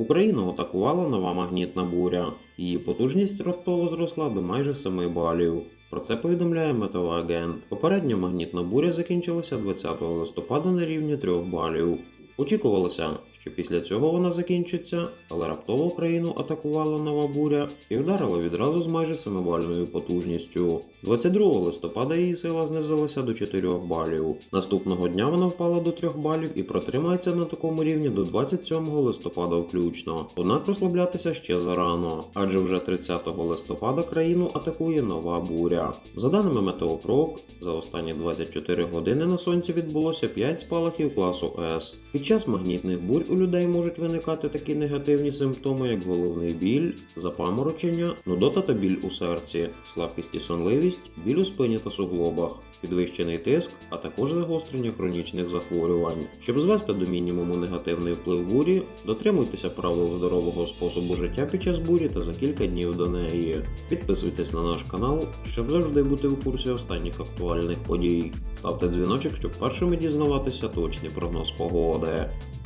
Україну атакувала нова магнітна буря. Її потужність раптово зросла до майже 7 балів. Про це повідомляє метеоагент. Попередня магнітна буря закінчилася 20 листопада на рівні 3 балів. Очікувалося, що після цього вона закінчиться, але раптово Україну атакувала нова буря і вдарила відразу з майже 7-бальною потужністю. 22 листопада її сила знизилася до 4 балів. Наступного дня вона впала до 3 балів і протримається на такому рівні до 27 листопада включно. Однак розслаблятися ще зарано, адже вже 30 листопада країну атакує нова буря. За даними Метеопрок, за останні 24 години на сонці відбулося 5 спалахів класу С. Час магнітних бурь у людей можуть виникати такі негативні симптоми, як головний біль, запаморочення, нудота та біль у серці, слабкість і сонливість, біль у спині та суглобах, підвищений тиск, а також загострення хронічних захворювань. Щоб звести до мінімуму негативний вплив бурі, дотримуйтеся правил здорового способу життя під час бурі та за кілька днів до неї. Підписуйтесь на наш канал, щоб завжди бути в курсі останніх актуальних подій. Ставте дзвіночок, щоб першими дізнаватися точний прогноз погоди. it.